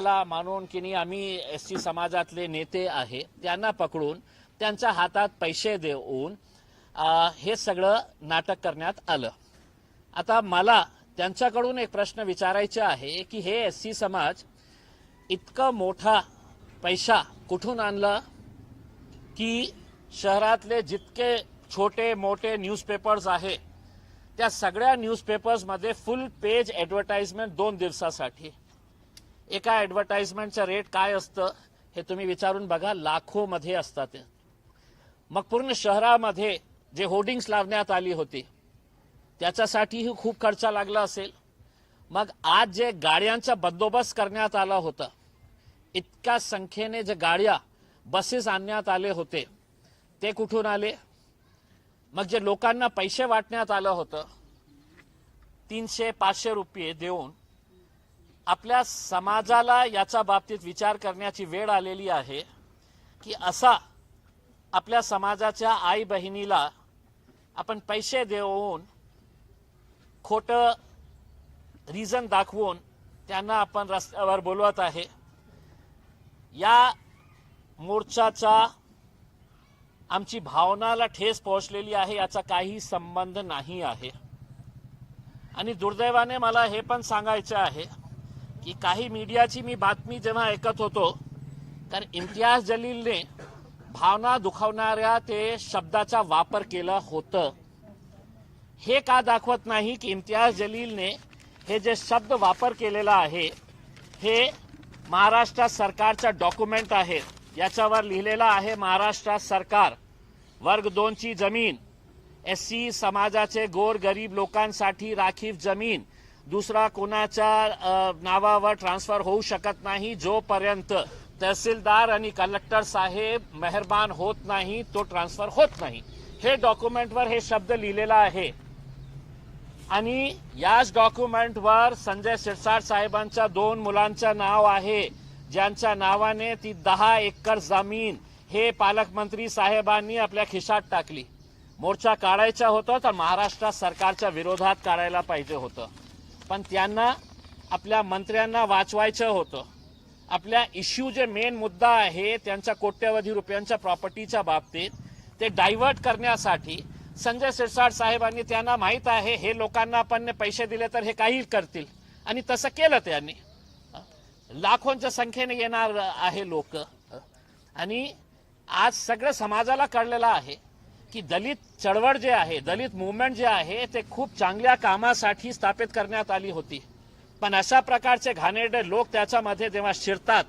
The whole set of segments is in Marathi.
ला मानून की नाही आम्ही एस टी समाजातले नेते आहे त्यांना पकडून त्यांच्या हातात पैसे देऊन हे सगळं नाटक करण्यात आलं. आता मला त्यांच्याकडून एक प्रश्न विचारायचे आहे की हे एस सी समाज इतकं मोठा पैसा कुठून आणला की शहरातले जितके छोटे मोठे न्यूजपेपर्स आहे त्या सगळ्या न्यूजपेपर्समध्ये फुल पेज ॲडव्हर्टाईजमेंट दोन दिवसासाठी. एका ॲडव्हर्टाइजमेंटचं रेट काय असतं हे तुम्ही विचारून बघा. लाखोमध्ये असतात मग पूर्ण शहरामध्ये जे होर्डिंग्स लावण्यात आली होती त्याच्यासाठीही खूप खर्च लागला असेल. मग आज जे गाड्यांचा बंदोबस्त करण्यात आला होता इतक्या संख्येने जे गाड्या बसेस आणण्यात आले होते ते कुठून आले? मग जे लोकांना पैसे वाटण्यात आलं होतं तीनशे पाचशे रुपये देऊन आपल्या समाजाला याच्या बाबतीत विचार करण्याची वेळ आलेली आहे की असा आपल्या समाजाच्या आई बहिणीला आपण पैसे देऊन खोटं रिझन दाखवून त्यांना आपण रस्त्यावर बोलवत आहे. या मोर्चाचा आमची भावनाला ठेस पोहोचलेली आहे याचा काही संबंध नाही आहे. आणि दुर्दैवाने मला हे पण सांगायचं आहे की काही मीडियाची मी बातमी जेव्हा ऐकत होतो तर इम्तियाज जलीलने भावना दुखावणाऱ्या ते शब्दाचा वापर केला होतं. हे का दाखवत नाही की इम्तियाज जलीलने हे जे शब्द वापर केलेला आहे हे महाराष्ट्र सरकारचा डॉक्युमेंट आहे याच्यावर लिहिलेलं आहे महाराष्ट्र सरकार वर्ग दोनची जमीन एस सी समाजाचे गोर गरीब लोकांसाठी राखीव जमीन दुसरा कोणाच्या नावावर ट्रान्सफर होऊ शकत नाही जोपर्यंत तहसीलदार आणि कलेक्टर साहेब मेहरबान होत नाही तो ट्रान्सफर होत नाही. हे डॉक्युमेंटवर हे शब्द लिहिलेला आहे. आणि याच डॉक्युमेंटवर संजय शिरसाट साहेबांच्या दोन मुलांचं नाव आहे. ज्यांच्या नावाने ती दहा एकर जमीन हे पालकमंत्री साहेबांनी आपल्या खिशात टाकली. मोर्चा काढायचा होता तर महाराष्ट्र सरकारच्या विरोधात काढायला पाहिजे होतं. पण त्यांना आपल्या मंत्र्यांना वाचवायचं होतं. आपल्या इश्यू जे मेन मुद्दा आहे त्यांच्या कोट्यवधी रुपयांच्या प्रॉपर्टीच्या बाबतीत ते डायव्हर्ट करण्यासाठी संजय शिरसाट साहेबांनी त्यांना माहीत आहे हे लोकांना आपण पैसे दिले तर हे काही करतील. आणि तसं केलं त्यांनी. लाखोंच्या संख्येने येणार आहे लोक. आणि आज सगळं समाजाला कळलेलं आहे. की दलित चळवळ जे आहे दलित मुवमेंट जे आहे ते खूप चांगल्या कामासाठी स्थापित करण्यात आली होती. पण अशा प्रकारचे घाणेरडे लोक त्याच्यामध्ये जेव्हा शिरतात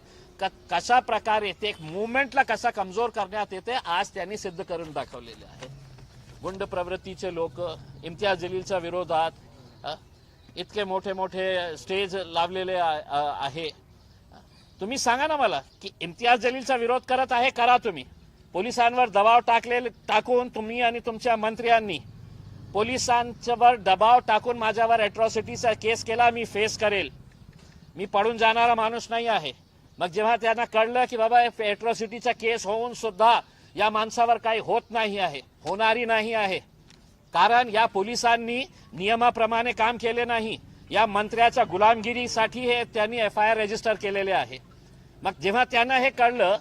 कशा प्रकारे ते एक मुवमेंटला कसा कमजोर करण्यात येते आज त्यांनी सिद्ध करून दाखवलेले आहे. गुंड प्रवृत्तीचे लोक इम्तियाज जलीलच्या विरोधात इतके मोठे मोठे स्टेज लावलेले आहे. तुम्ही सांगा ना मला की इम्तियाज जलीलचा विरोध करत आहे करा तुम्ही. पोलिसांवर दबाव टाकले टाकून तुम्ही आणि तुमच्या मंत्र्यांनी पोलिसांच्यावर दबाव टाकून माझ्यावर अॅट्रॉसिटीचा केस केला मी फेस करेल. मी पडून जाणारा माणूस नाही आहे. मग जेव्हा त्यांना कळलं की बाबा अॅट्रॉसिटीचा केस होऊन सुद्धा या माणसावर काही होत नाही आहे होणारी नाही आहे कारण या पोलिसांनी नियमाप्रमाणे काम केले नाही. या मंत्र्याच्या गुलामगिरीसाठी हे त्यांनी एफ आय आर रजिस्टर केलेले आहे. मग जेव्हा त्यांना हे कळलं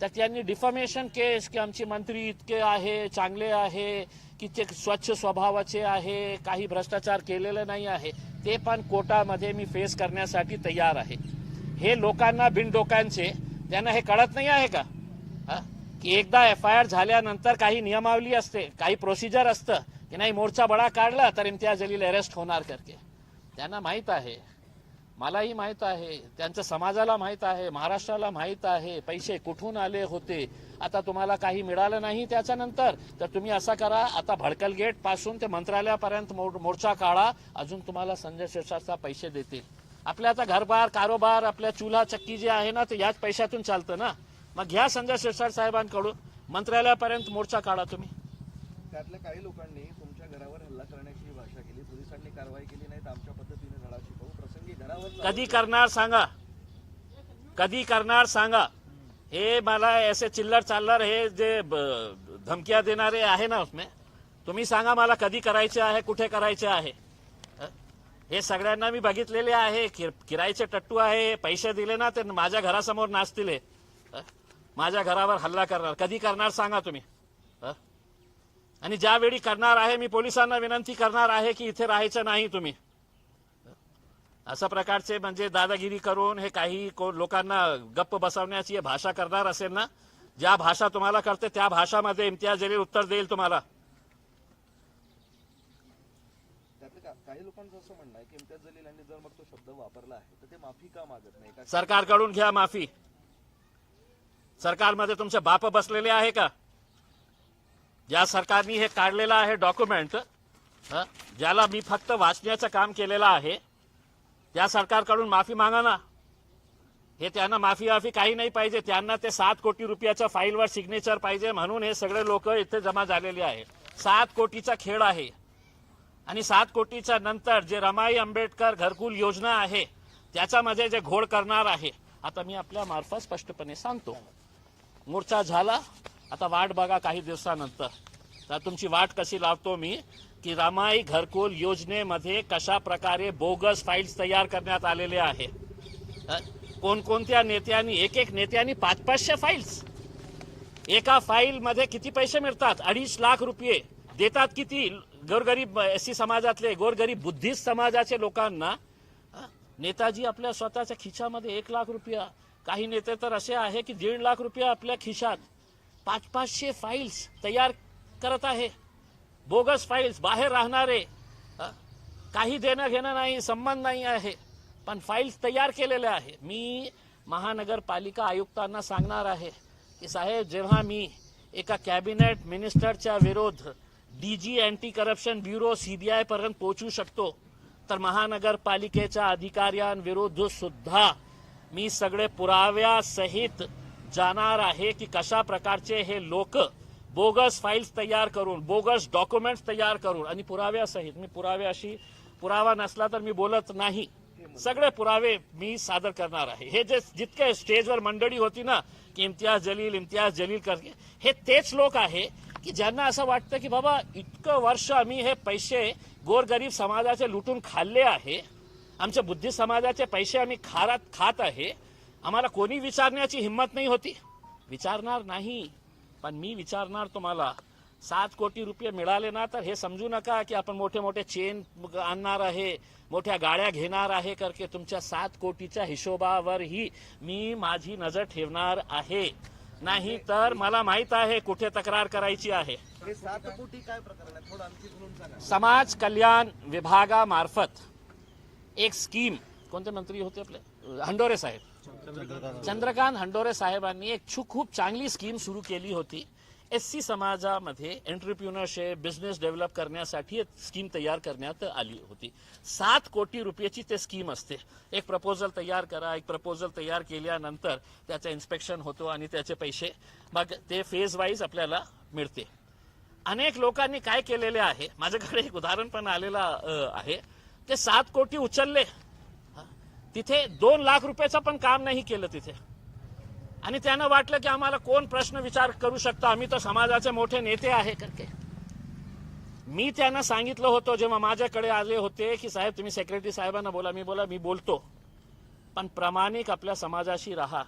तर त्यांनी डिफॉमेशन केस की आमचे मंत्री इतके आहे चांगले आहे की ते स्वच्छ स्वभावाचे आहे काही भ्रष्टाचार केलेले नाही आहे ते पण कोर्टामध्ये मी फेस करण्यासाठी तयार आहे. हे लोकांना बिनडोकांचे त्यांना हे कळत नाही आहे का? की एकदा एफ आय आर झाल्यानंतर काही नियमावली असते काही प्रोसिजर असतं की नाही मोर्चा बडा काढला तर इम्तियाज जलील अरेस्ट होणार करके त्यांना माहीत आहे. मलाही माहीत आहे त्यांचं समाजाला माहीत आहे महाराष्ट्राला माहीत आहे पैसे कुठून आले होते आता तुम्हाला काही मिळालं नाही त्याच्यानंतर तर तुम्ही असं करा आता भडकल गेटपासून ते मंत्रालयापर्यंत मोर्चा काढा अजून तुम्हाला संजय शिरसाटचा पैसे देतील. आपल्या आता घरबार कारोबार आपल्या चुला चक्की जे आहे ना ते याच पैशातून चालतं ना. मग घ्या संजय शिरसाट साहेबांकडून मंत्रालयापर्यंत मोर्चा काढा तुम्ही. त्यातल्या काही लोकांनी तुमच्या घरावर हल्ला करण्याची भाषा केली पोलिसांनी कारवाई केली नाही तर आमच्या पद्धतीने धडा शिकवू प्रसंगी घरावर कधी करणार सांगा. कधी करणार सांगा. हे मला असे चिल्लर चालणार हे जे ब- धमक्या देणारे आहे ना उसमे तुम्ही सांगा मला कधी करायचे आहे कुठे करायचे आहे. हे सगळ्यांना मी बघितलेले आहे किर- किरायचे टट्टू आहे पैसे दिले ना ते माझ्या घरासमोर नाचतील माझ्या घरावर हल्ला करणार. कधी करणार सांगा तुम्ही. आणि ज्यावेळी करणार आहे मी पोलिसांना विनंती करणार आहे की इथे राहायचं नाही तुम्ही. अशा प्रकारचे म्हणजे दादागिरी करून हे काही को- लोकांना गप्प बसवण्याची भाषा करणार असेल ना ज्या भाषा तुम्हाला करते त्या भाषामध्ये इम्तियाज जलील उत्तर देईल तुम्हाला. काही लोकांचं असं म्हणणं आहे की इम्तियाज जलील यांनी जर मग तो शब्द वापरला आहे तर ते माफी का मागत नाही? सरकारकडून घ्या माफी. सरकारमध्ये तुमचे बाप बसलेले आहे का? ज्या सरकारने हे काढलेलं आहे डॉक्युमेंट ज्याला मी फक्त वाचण्याचं काम केलेलं आहे त्या सरकारकडून माफी मागा ना. हे त्यांना माफी वाफी काही नाही पाहिजे. त्यांना ते सात कोटी रुपयाच्या फाईलवर सिग्नेचर पाहिजे. म्हणून हे सगळे लोक इथे जमा झालेले आहे सात कोटीचा खेळ आहे. आणि सात कोटीच्या नंतर जे रमाई आंबेडकर घरकुल योजना आहे त्याच्यामध्ये जे घोळ करणार आहे आता मी आपल्या मार्फत स्पष्टपणे सांगतो. मोर्चा झाला. आता वाट बघा काही दिवसानंतर. तर तुमची वाट कशी लावतो मी? की रमाई घरकुल योजनेमध्ये कशा प्रकारे बोगस फाईल्स तयार करण्यात आलेले आहे? कोणकोणत्या नेत्यांनी एक एक नेत्यांनी पाच पाचशे फाईल्स एका फाईलमध्ये किती पैसे मिळतात? अडीच लाख रुपये. देतात किती? गोरगरीब एस सी समाजातले गोरगरीब बुद्धिस्ट समाजाचे लोकांना. नेताजी आपल्या स्वतःच्या खिशामध्ये एक लाख रुपया. काही नेते तर असे आहे की दीड लाख रुपया आपल्या खिशात. पाच पाचशे फाईल्स तयार करत आहे. बोगस फाईल्स बाहेर राहणारे काही देणं घेणं नाही संबंध नाही आहे. पण फाईल्स तयार केलेल्या आहे. मी महानगरपालिका आयुक्तांना सांगणार आहे की साहेब जेव्हा मी एका कॅबिनेट मिनिस्टरच्या विरोध D G anti corruption bureau C B आयपर्यंत पोहोचू शकतो तर महानगरपालिकेच्या अधिकाऱ्यांविरुद्ध सुद्धा मी सगळे पुराव्यासहित जाणार आहे की कशा प्रकारचे हे लोक बोगस फाईल्स तयार करून बोगस डॉक्युमेंट्स तयार करून आणि पुराव्यासहित मी पुराव्याशी पुरावा नसला तर मी बोलत नाही. सगळे पुरावे मी सादर करणार आहे. हे जे जितके स्टेजवर मंडळी होती ना की इम्तियाज जलील इम्तियाज जलील करके हे तेच लोक आहे की ज्यांना असं वाटतं की बाबा इतकं वर्ष आम्ही हे पैसे गोरगरीब समाजाचे लुटून खाल्ले आहे आमच्या बुद्धी समाजाचे पैसे आम्ही खारात खात आहे आम्हाला कोणी विचारण्याची हिंमत नाही होती. विचारणार नाही. पण मी विचारणार तुम्हाला सात कोटी रुपये मिळाले ना तर हे समजू नका की आपण मोठे मोठे चेन आणणार आहे मोठ्या गाड्या घेणार आहे करके तुमच्या सात कोटीच्या हिशोबावरही मी माझी नजर ठेवणार आहे. नाही तर मला माहीत आहे कुठे तक्रार करायची आहे. हे समाज कल्याण विभागामार्फत एक स्कीम कोणते मंत्री होते आपले? हंडोरे साहेब. चंद्रकांत हंडोरे साहेबांनी एक खूप चांगली स्कीम सुरू केली होती. एस सी समाजामध्ये एंटरप्रिन्युअरशिप बिझनेस डेव्हलप करण्यासाठी एक स्कीम तयार करण्यात आली होती. सात कोटी रुपयाची ते स्कीम असते. एक प्रपोजल तयार करा एक प्रपोजल तयार केल्यानंतर त्याचं इन्स्पेक्शन होतो आणि त्याचे पैसे मग ते फेज वाईज आपल्याला मिळते. अनेक लोकांनी काय केलेले आहे? माझ्याकडे एक उदाहरण पण आलेला आहे. ते सात कोटी उचलले. तिथे दोन लाख रुपयाचं पण काम नाही केलं तिथे. आणि त्यांना वाटलं की आम्हाला कोण प्रश्न विचार करू शकतो? आम्ही तर समाजाचे मोठे नेते आहे. करके. मी त्यांना सांगितलं होतं जेव्हा माझ्याकडे आले होते की साहेब तुम्ही सेक्रेटरी साहेबांना बोला मी बोला मी बोलतो. पण प्रामाणिक आपल्या समाजाशी राहा.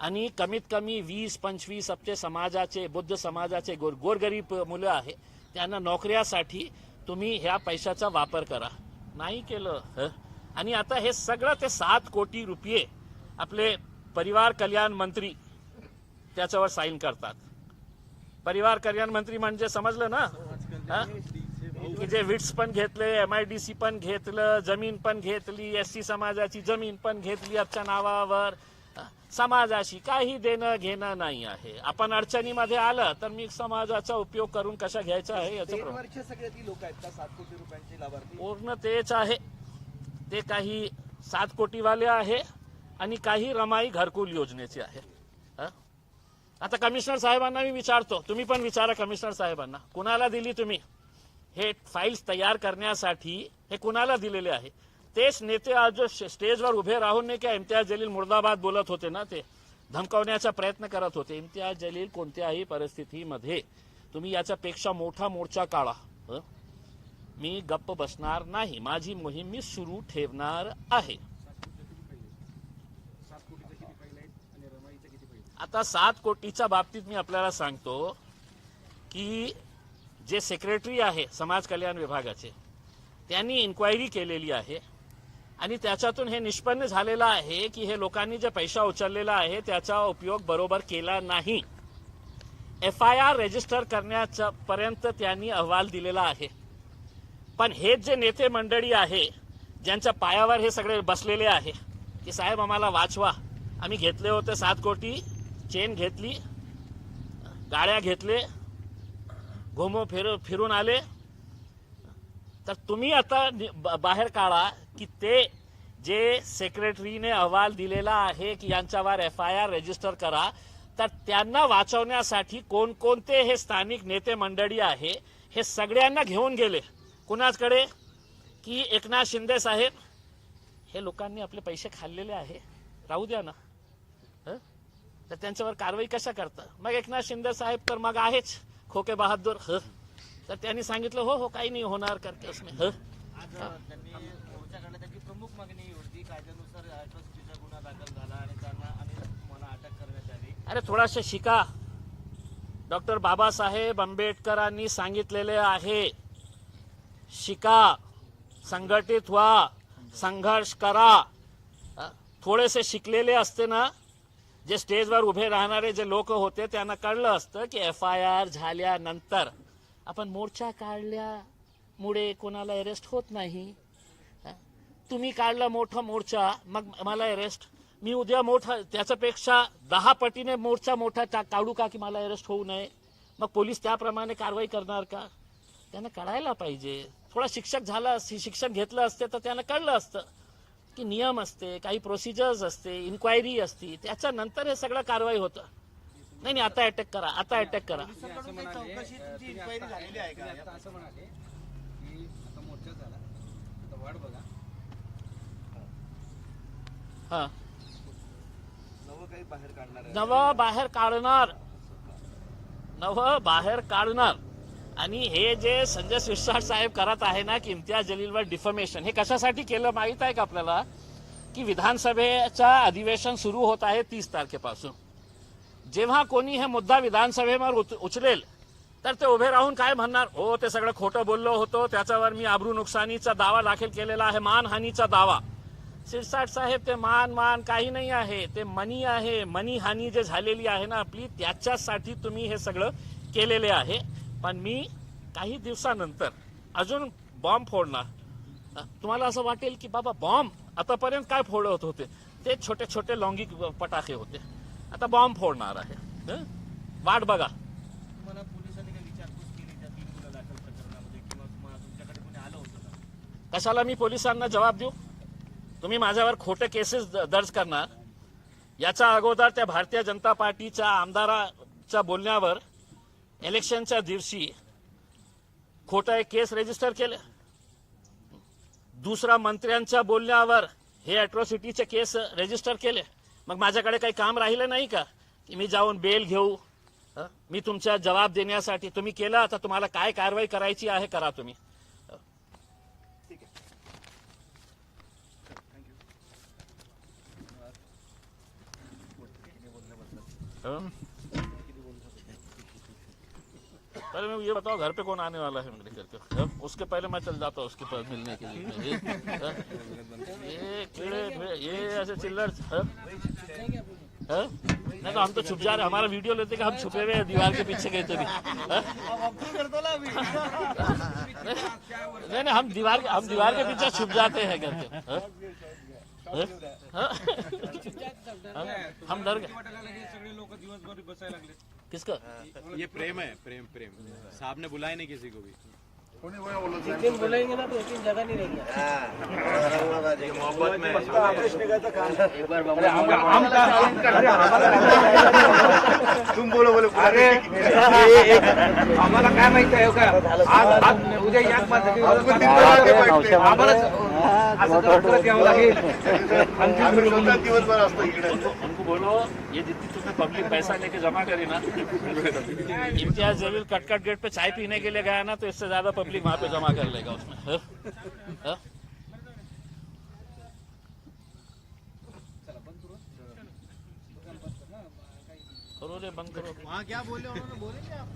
आणि कमीत कमी वीस पंचवीस आपले समाजाचे बुद्ध समाजाचे गोर गोरगरीब मुलं आहे त्यांना नोकऱ्यासाठी तुम्ही ह्या पैशाचा वापर करा. नाही केलं हं? आणि आता हे सगळं ते सात कोटी रुपये आपले परिवार कल्याण मंत्री त्याच्यावर साईन करतात. परिवार कल्याण मंत्री म्हणजे समजलं ना? की जे विट्स पण घेतले एम आय डी सी पण घेतलं जमीन पण घेतली एस सी समाजाची जमीन पण घेतली आमच्या नावावर? समाजाशी काही देणं घेणं नाही आहे. आपण अडचणीमध्ये आलं तर मी समाजाचा उपयोग करून कशा घ्यायचा आहे याचं प्रमाण. वरचे सगळे ती लोक आहेत का? सात कोटी रुपयांची लाभार्थी? पूर्ण तेच आहे. ते काही सात कोटीवाले आहे आणि काही रमाई घरकुल योजनेचे आहे. हं? आता कमिशनर साहेबांना मी विचारतो. तुम्ही पण विचारा कमिशनर साहेबांना. कुणाला दिली तुम्ही? हे फाईल्स तयार करण्यासाठी हे कुणाला दिलेले आहे? तेच नेते आज जो स्टेजवर उभे राहून नाही का इम्तियाज जलील मुर्दाबाद बोलत होते ना ते? धमकावण्याचा प्रयत्न करत होते. इम्तियाज जलील कोणत्याही परिस्थितीमध्ये तुम्ही याच्यापेक्षा मोठा मोर्चा काढा. हं? मी गप्प बसणार नाही. माझी मोहीम मी सुरू ठेवणार आहे. आता सात कोटीच्या बाबतीत मी आपल्याला सांगतो की जे सेक्रेटरी आहे समाज कल्याण विभागाचे त्यांनी इन्क्वायरी केलेली आहे. आणि त्याच्यातून हे निष्पन्न झालेलं आहे की हे लोकांनी जे पैसा उचललेला आहे त्याचा उपयोग बरोबर केला नाही. एफ आय आर रजिस्टर करण्याच्या पर्यंत त्यांनी अहवाल दिलेला आहे. पण हेच जे नेते मंडळी आहे ज्यांच्या पायावर हे सगळे बसलेले आहे की साहेब आम्हाला वाचवा. आम्ही घेतले होते सात कोटी चेन घेतली गाड्या घेतले घुमो फिर फिरून आले. तर तुम्ही आता ब- बाहेर काढा की ते जे सेक्रेटरीने अहवाल दिलेला आहे की यांच्यावर एफ आय आर रजिस्टर करा तर त्यांना वाचवण्यासाठी कोणकोणते हे स्थानिक नेते मंडळी आहे हे सगळ्यांना घेऊन गेले. कुणाचकडे? की एकनाथ शिंदे साहेब? हे लोकांनी आपले पैसे खाल्लेले आहे. राहू द्या ना. हं? तर त्यांच्यावर कारवाई कशा करता? मग एकनाथ शिंदे साहेब तर मग आहेच खोके बहादूर. ह? तर त्यांनी सांगितलं हो हो काही नाही होणार करके उसमें ह? प्रमुख मागणी होती. कायद्यानुसार अॅट्रॉसिटीचा गुन्हा दाखल झाला आणि त्यांना आणि मला अटक करण्यात आली. अरे थोडासा शिका. डॉक्टर बाबासाहेब आंबेडकरांनी सांगितलेले आहे. शिका संघटित व्हा संघर्ष करा. थोडेसे शिकलेले असते ना जे स्टेजवर उभे राहणारे जे लोक होते त्यांना कळलं असतं की एफ आय आर झाल्यानंतर आपण मोर्चा काढल्यामुळे कोणाला अरेस्ट होत नाही. तुम्ही काढला मोठा मोर्चा मग मला अरेस्ट मी उद्या मोठा त्याच्यापेक्षा दहा पटीने मोर्चा मोठा काढू का की मला अरेस्ट होऊ नये? मग पोलीस त्याप्रमाणे कारवाई करणार का? त्यांना कळायला पाहिजे. थोडा शिक्षक झाला असते शिक्षण घेतलं असते तर त्यांना कळलं असतं की नियम असते काही प्रोसिजर्स असते इन्क्वायरी असते. त्याच्यानंतर हे सगळं कारवाई होतं. नाही नाही आता अटॅक करा आता अटॅक करा. सरकारकडून काही चौकशी तुमची इन्क्वायरी झालेली आहे का? आता असं म्हणाले की आता मोर्चा झाला. आता वाट बघा. हा. नवं काही बाहेर काढणार आहे. नवं बाहेर काढणार. नवं बाहेर काढणार. आणि हे जे संजय शिरसाट साहेब करत आहे ना की इम्तियाज जलीलवर डिफर्मेशन हे कशासाठी केलं माहीत आहे का आपल्याला? की विधानसभेचा अधिवेशन सुरू होत आहे तीस तारखेपासून. जेव्हा कोणी हे मुद्दा विधानसभेवर उचलेल तर ते उभे राहून काय म्हणणार? हो ते सगळं खोटं बोललो होतो त्याच्यावर मी आबरू नुकसानीचा दावा दाखल केलेला आहे मानहानीचा दावा. शिरसाट साहेब ते मान मान काही नाही आहे ते मनी आहे मनी हानी जे झालेली आहे ना आपली त्याच्यासाठी तुम्ही हे सगळं केलेले आहे. पण मी काही दिवसानंतर अजून बॉम्ब फोडणार. तुम्हाला असं वाटेल की बाबा बॉम्ब आतापर्यंत काय फोडत होते? ते छोटे छोटे लॉंगी पटाखे होते. आता बॉम्ब फोडणार आहे. हं? वाट बघा. कशाला मी पोलिसांना जबाब देऊ? तुम्ही माझ्यावर खोटे केसेस दर्ज करणार. याच्या अगोदर त्या भारतीय जनता पार्टीच्या आमदाराच्या बोलण्यावर इलेक्शनच्या दिवशी खोटं एक केस रजिस्टर केले. दुसरा मंत्र्यांच्या बोलण्यावर हे अट्रॉसिटीचे केस रजिस्टर केले. मग माझ्याकडे काही काम राहिलं नाही का? की मी जाऊन बेल घेऊ? मी तुमच्या जबाब देण्यासाठी तुम्ही केलं आता तुम्हाला काय कारवाई करायची आहे करा तुम्ही. ठीक पहले मैं ये बताओ, घर पे कौन आने वाला है मेरे करके हाँ? उसके पहले मैं चल जाता हूँ उसके पास मिलने के लिए? ये कीड़े, ये ऐसे चिल्लर? नहीं तो हम तो छुप जा रहे हमारा वीडियो लेते कि हम छुपे हुए हैं दीवार के पीछे गए थे भी नहीं नहीं, हम दीवार हम दीवार के पीछे छुप जाते हैं घर? हाँ? हम डर गए। वाटायला लागले सगळे लोक दिवसभर बसायला लागले किसका ये प्रेम है प्रेम प्रेम साहब ने बुलाया नहीं किसी को भी आम्हाला काय माहिती आहे का आज आज उद्या याच माझ्यासाठी आम्हाला परत यावं लागेल उनको बोलो ये जितनी तुम्हें पब्लिक पैसा लेके जमा करी ना इम्तियाज़ जलील कटकट गेट पे चाय पीने के लिए गया ना तो इससे ज़्यादा पब्लिक वहाँ पे जमा कर लेगा उसमें हाँ? हाँ? करो रे बंद करो वहाँ क्या बोले उन्होंने बोलेंगे आप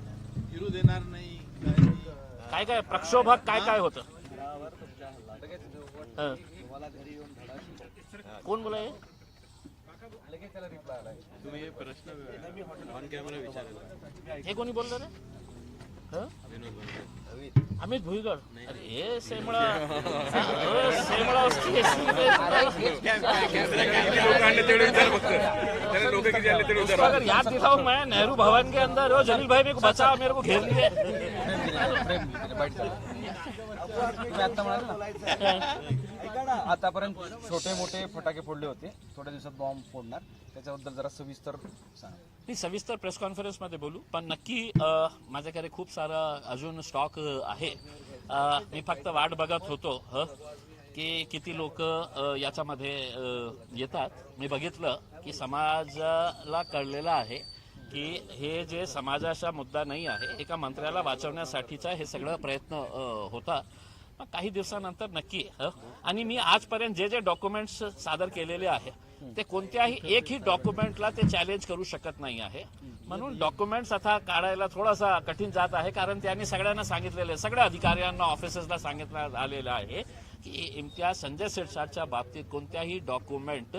हिरू देणार नाही काय नाही. काय काय प्रक्षोभक काय काय होतं हं. कोण बोला हे? हे प्रश्न ऑन हे कोणी हं? अमित भुईगड अरे हे सेमळा उसको अगर याद दिलाऊं मैं नेहरू भवन के अंदर हो जलील भाई मेरे को बचाओ मेरे को घेर लिए तुम्ही आता ना आतापर्यंत छोटे मोठे फटाके फोडले होते. थोड्या दिवसात बॉम्ब फोडणार. त्याच्याबद्दल जरा सविस्तर सांगा. मी सविस्तर प्रेस कॉन्फरन्समध्ये बोलू. पण नक्की माझ्याकडे खूप सारा अजून स्टॉक आहे. मी फक्त वाट बघत होतो ह, की किती लोक याच्यामध्ये येतात. मी बघितलं की समाजाला कळलेलं आहे की हे जे समाजाचा मुद्दा नाही आहे एका मंत्र्याला वाचवण्यासाठीचा हे सगळं प्रयत्न होता. काही दिवसानंतर नक्की आणि मी आजपर्यंत जे जे डॉक्युमेंट्स सादर केलेले आहे ते कोणत्याही एकही डॉक्युमेंटला ते चॅलेंज करू शकत नाही आहे. म्हणून डॉक्युमेंट्स आता काढायला थोडासा कठीण जात आहे कारण त्यांनी सगळ्यांना सांगितलेलं आहे सगळ्या अधिकाऱ्यांना ऑफिसर्सला सांगितलं आलेलं आहे की इम्तियाज संजय शिरसाटच्या बाबतीत कोणत्याही डॉक्युमेंट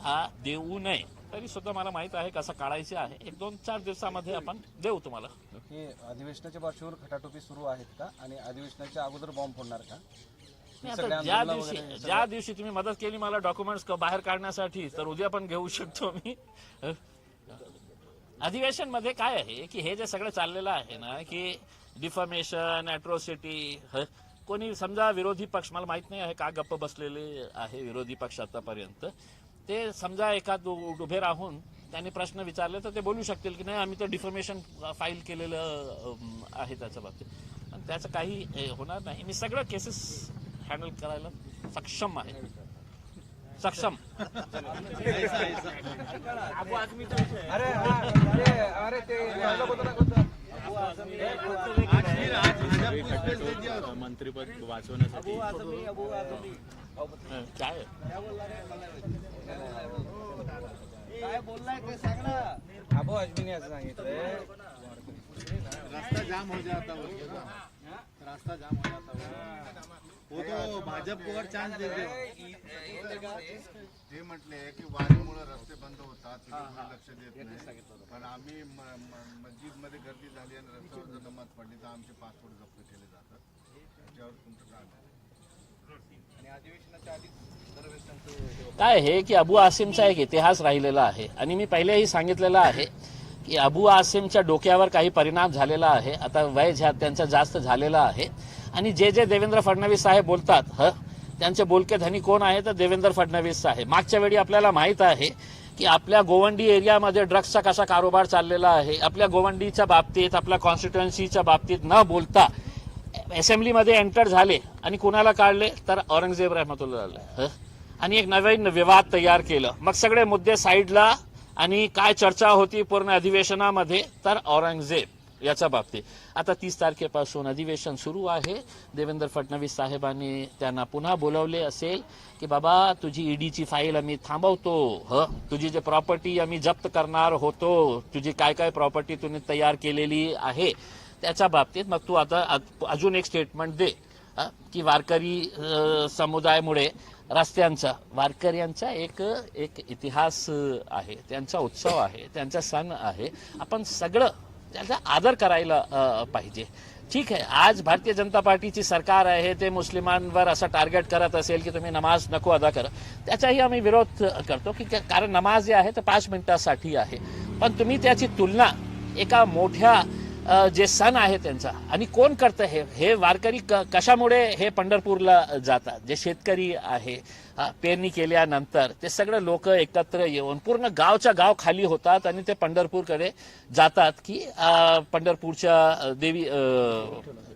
हा देऊ नये. तरी सुद्धा मला माहीत आहे कसं काढायचे आहे. एक दोन चार दिवसामध्ये आपण देऊ तुम्हाला. हे अधिवेशनाच्या पार्श्वभूमीवर खटाटोपी सुरू आहेत का? आणि अधिवेशनाच्या अगोदर बॉम्ब फोडणार का? नाही, ज्या दिवशी वगैरे ज्या दिवशी तुम्ही मदत केली मला डॉक्युमेंट्स बाहेर काढण्यासाठी तर उद्या पण घेऊ शकतो मी. अधिवेशनमध्ये काय आहे की हे जे सगळं चाललेलं आहे ना की डिफॉर्मेशन अॅट्रॉसिटी कोणी समजा विरोधी पक्ष मला माहीत नाही आहे का गप्प बसलेले आहे विरोधी पक्ष आतापर्यंत. ते समजा एखाद उभे राहून त्यांनी प्रश्न विचारले तर ते बोलू शकतील की नाही आम्ही तर डिफॉर्मेशन फाईल केलेलं आहे त्याच्या बाबतीत. पण त्याचं काही होणार नाही. मी सगळं केसेस हँडल करायला सक्षम आहे. सक्षम. मंत्रीपद वाचवण्यासाठी. काय आहे? काय बोललाय ते सांग ना अबो अजमीने असं सांगितलंय रास्ता जाम हो जाता हो. हो बोलते ना रास्ता जाम हो जाता वो तो भाजप को चान्स देते. ते म्हटले की वारीमुळे रस्ते बंद होतात लक्ष देत नाही पण आम्ही मस्जिदमध्ये गर्दी झाली आणि रस्त्यावर जर नमाज पडली तर आमचे पासपोर्ट जप्त केले जातात. त्याच्यावर तुमचं काय काय हे काय आहे की अबू आसिमचा एक इतिहास राहिलेला आहे. आणि मी पहिलेही सांगितलेलं आहे की अबू आसिमच्या डोक्यावर काही परिणाम झालेला आहे. आता वय झा त्यांचा जास्त झालेला आहे. आणि जे जे देवेंद्र फडणवीस साहेब बोलतात ह? त्यांचे बोलके धनी कोण आहे? तर देवेंद्र फडणवीस साहेब. मागच्या वेळी आपल्याला माहीत आहे की आपल्या गोवंडी एरियामध्ये ड्रग्सचा कसा कारोबार चाललेला आहे. आपल्या गोवंडीच्या बाबतीत आपल्या कॉन्स्टिट्युएन्सीच्या बाबतीत न बोलता असेंब्लीमध्ये एंटर झाले आणि कुणाला काढले? तर औरंगजेब रहमतुल्ला अलैह. आणि एक नवीन विवाद तयार केलं. मग सगळे मुद्दे साईडला आणि काय चर्चा होती पूर्ण अधिवेशनामध्ये? तर औरंगजेब याच्या बाबतीत. आता तीस तारखेपासून अधिवेशन सुरू आहे. देवेंद्र फडणवीस साहेबांनी त्यांना पुन्हा बोलवले असेल की बाबा तुझी ईडीची फाईल आम्ही थांबवतो. ह? तुझी जे प्रॉपर्टी आम्ही जप्त करणार होतो. तुझी काय काय प्रॉपर्टी तुम्ही तयार केलेली आहे? त्याच्या बाबतीत मग तू आता अजून एक स्टेटमेंट दे की वारकरी समुदायामुळे रस्त्यांचा वारकऱ्यांचा एक एक इतिहास आहे त्यांचा उत्सव आहे त्यांचा सण आहे. आपण सगळं त्याचा आदर करायला पाहिजे. ठीक आहे आज भारतीय जनता पार्टीची सरकार आहे ते मुस्लिमांवर असं टार्गेट करत असेल की तुम्ही नमाज नको अदा करा. त्याचाही आम्ही विरोध करतो की कारण नमाज जे आहे ते पाच मिनिटासाठी आहे. पण तुम्ही त्याची तुलना एका मोठ्या जे सण आहे त्यांचा. आणि कोण करतं हे? हे वारकरी क- कशामुळे हे पंढरपूरला जातात? जे शेतकरी आहे पेरणी केल्यानंतर ते सगळे लोक एकत्र येऊन पूर्ण गावच्या गाव खाली होतात आणि ते पंढरपूरकडे जातात की पंढरपूरच्या देवी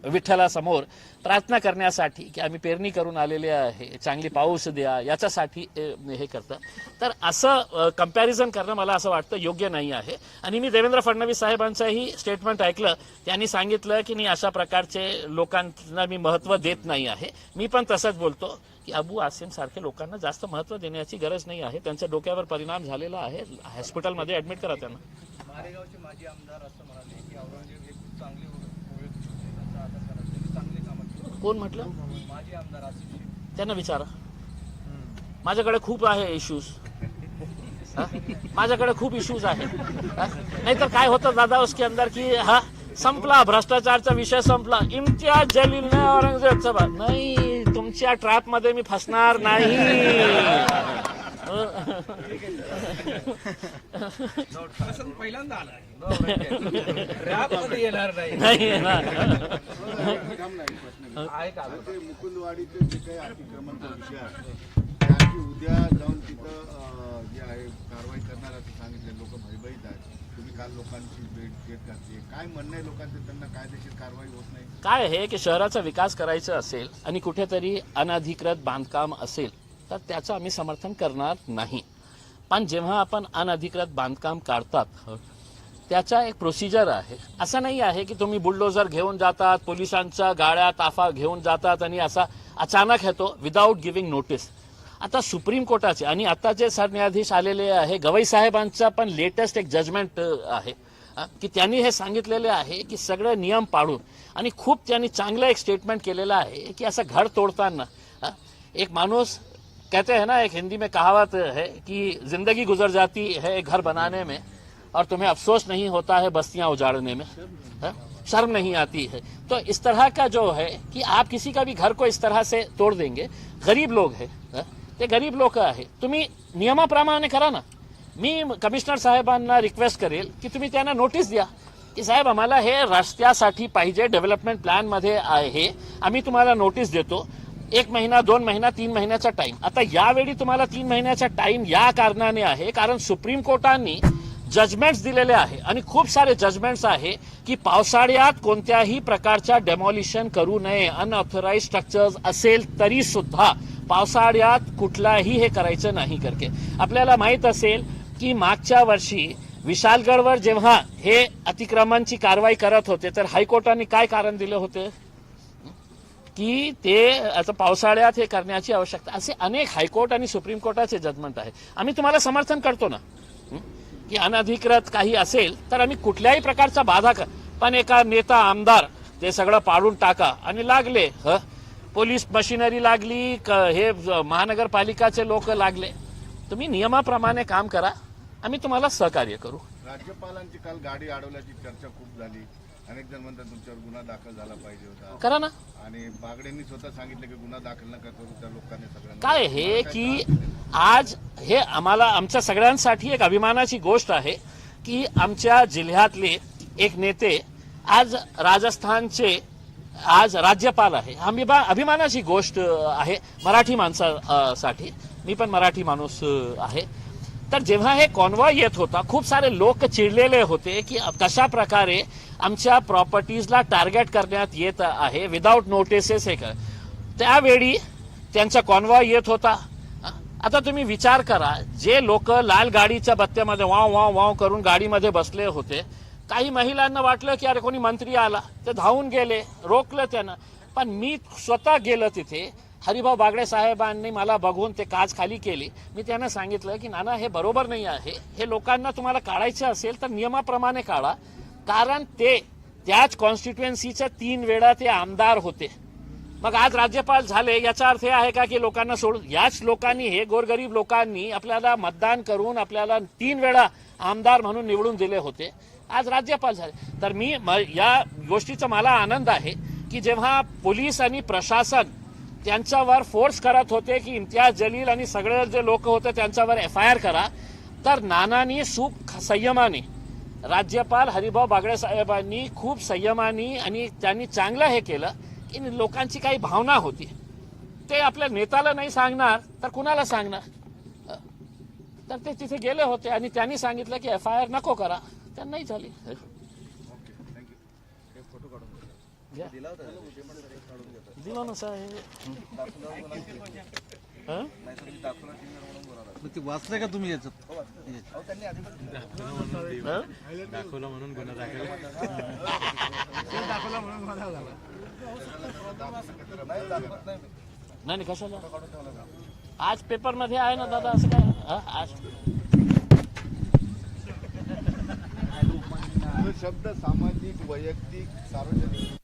विठ्ठलासमोर प्रार्थना करण्यासाठी की आम्ही पेरणी करून आलेले आहे चांगली पाऊस द्या याच्यासाठी हे करतं तर असं कंपॅरिझन करणं मला असं वाटतं योग्य नाही आहे. आणि मी देवेंद्र फडणवीस साहेबांचंही स्टेटमेंट ऐकलं. त्यांनी सांगितलं की मी अशा प्रकारचे लोकांना मी महत्त्व देत नाही आहे. मी पण तसंच बोलतो. की अबू आसिम सारखे लोकांना जास्त महत्त्व देण्याची गरज नाही आहे. त्यांच्या डोक्यावर परिणाम झालेला आहे. हॉस्पिटलमध्ये ऍडमिट करा त्यांना. मारेगावचे माजी आमदार असं म्हणाले की औरंगजेब हे चांगले कोण म्हटलं? त्यांना विचारा. माझ्याकडे खूप आहे इश्यूज माझ्याकडे खूप इश्यूज आहेत. हा? नाहीतर काय होतं दादा उसके अंदर की हा संपला भ्रष्टाचारचा विषय संपला. इम्तियाज जलीलने औरंगजेबचा बा नाही. तुमच्या ट्रॅपमध्ये मी फसणार नाही. पहिल्यांदा आला येणार नाही मुकुंदवाडीचे जे काही अतिक्रमणचा विषय आहे त्याची उद्या जाऊन तिथं जे आहे कारवाई करणार असं सांगितले लोक भयभीत आहेत. तुम्ही काल लोकांची भेट घेत घातली. काय म्हणणं आहे लोकांचं? त्यांना कायदेशीर कारवाई होत नाही. काय आहे? की शहराचा विकास करायचा असेल आणि कुठेतरी अनधिकृत बांधकाम असेल तर त्याचं आम्ही समर्थन करणार नाही. पण जेव्हा आपण अनधिकृत बांधकाम काढतात त्याचा एक प्रोसिजर आहे. असं नाही आहे की तुम्ही बुलडोजर घेऊन जातात पोलिसांच्या गाड्या ताफा घेऊन जातात आणि असा अचानक येतो विदाऊट गिविंग नोटीस आता सुप्रीम कोर्टाचे आणि आता जे सरन्यायाधीश आलेले आहे. गवई साहेबांचा पण लेटेस्ट एक जजमेंट आहे. की त्यांनी हे सांगितलेले आहे की सगळे नियम पाळून आणि खूप त्यांनी चांगलं एक स्टेटमेंट केलेलं आहे की असं घर तोडताना एक माणूस कहते हैं ना एक हिंदी में कहावत है कि जिंदगी गुजर जाती है घर बनाने में और तुम्हें अफसोस नहीं होता है बस्तियां उजाड़ने में शर्म नहीं आती है। तो इस तरह का जो है कि आप किसी का भी घर को इस तरह से तोड़ देंगे गरीब लोग है ते गरीब लोक आहे तुम्ही नियमाप्रमाणे करा ना. मी कमिशनर साहेबांना रिक्वेस्ट करेल की तुम्ही त्यांना नोटीस द्या की साहेब आम्हाला हे रस्त्यासाठी पाहिजे डेव्हलपमेंट प्लॅनमध्ये आहे. आम्ही तुम्हाला नोटीस देतो. एक महिना दोन महिना तीन महिन्याचा टाईम आता यावेळी तुम्हाला तीन महिन्याचा टाईम या कारणाने आहे. कारण सुप्रीम कोर्टाने जजमेंट्स दिलेले आहे. आणि खूप सारे जजमेंट्स आहे की पावसाळ्यात कोणत्याही प्रकारच्या डेमॉलिशन करू नये अनऑथराईज स्ट्रक्चर्स असेल तरी सुद्धा पावसाळ्यात कुठलाही हे करायचं नाही करके. आपल्याला माहीत असेल की मागच्या वर्षी विशालगडवर जेव्हा हे अतिक्रमणची कारवाई करत होते तर हायकोर्टाने काय कारण दिले होते? की ते आता पावसाळ्यात हे करण्याची आवश्यकता असे अनेक हायकोर्ट आणि सुप्रीम कोर्टाचे जजमेंट आहे. आम्ही तुम्हाला समर्थन करतो ना. की अनधिकृत काही असेल तर आम्ही कुठल्याही प्रकारचा बाधा कर पण एका नेता आमदार ते सगळं पाडून टाका. आणि लागले ह? पोलीस मशिनरी लागली क- हे महानगरपालिकाचे लोक लागले. तुम्ही नियमाप्रमाणे काम करा. आम्ही तुम्हाला सहकार्य करू. राज्यपालांची काल गाडी अडवल्याची चर्चा खूप झाली. अनेक जण म्हणतात तुमच्यावर गुन्हा दाखल झाला पाहिजे होता. करा ना. आणि बागडेंनी स्वतः सांगितलं की गुन्हा दाखल नका करू त्या लोकांनी सगळ्यांना काय हे की आज हे आम्हाला आमच्या सगळ्यांसाठी एक अभिमानाची गोष्ट आहे की आमच्या जिल्ह्यातले एक नेते आज राजस्थानचे आज राज्यपाल आहे. आम्ही बा- अभिमानाची गोष्ट आहे मराठी माणसासाठी. मी पण मराठी माणूस आहे. तर जेव्हा हे कॉन्वॉय येत होता खूप सारे लोक चिडलेले होते की कशा प्रकारे आमच्या प्रॉपर्टीजला टार्गेट करण्यात येत आहे विदाऊट नोटिसेस हे त्यावेळी त्यांचा कॉन्वॉय येत होता. आता तुम्ही विचार करा जे लोक लाल गाडीच्या बत्त्यामध्ये वाव वाव वाव करून गाडीमध्ये बसले होते काही महिलांना वाटलं की अरे कोणी मंत्री आला ते धावून गेले रोखलं त्यानं. पण मी स्वतः गेलं तिथे हरिभाऊ बागडे साहेबांनी मला बघून ते काच खाली केली. मी त्यांना सांगितलं की नाना हे बरोबर नाही आहे. हे लोकांना तुम्हाला काढायचं असेल तर नियमाप्रमाणे काढा. कारण ते त्याच कॉन्स्टिट्युएन्सीच्या तीन वेळा ते आमदार होते. मग आज राज्यपाल झाले याचा अर्थ हे आहे का की लोकांना सोडून याच लोकांनी हे गोरगरीब लोकांनी आपल्याला मतदान करून आपल्याला तीन वेळा आमदार म्हणून निवडून दिले होते. आज राज्यपाल झाले. तर मी म- या गोष्टीचा मला आनंद आहे की जेव्हा पोलीस आणि प्रशासन त्यांच्यावर फोर्स करत होते की इम्तियाज जलील आणि सगळे जे लोक होते त्यांच्यावर एफ आय आर करा. तर नानांनी सुख संयमाने राज्यपाल हरिभाऊ बागडे साहेबांनी खूप संयमाने आणि त्यांनी चांगलं हे केलं की लोकांची काही भावना होती. ते आपल्या नेत्याला नाही सांगणार तर कुणाला सांगणार? तर ते तिथे गेले होते आणि त्यांनी सांगितलं की एफ आय आर नको करा. त्यांनाही झाली? नाही तर मी दाखवला टीव्हीवर म्हणून बोलावला मग ते वाचलंय का तुम्ही याच्यात? दाखवलं म्हणून गुन्हा दाखल नाही दाखवत नाही मी. नाही नाही, कशाला आज पेपरमध्ये आहे ना दादा असं काय हं? आज तो शब्द सामाजिक वैयक्तिक सार्वजनिक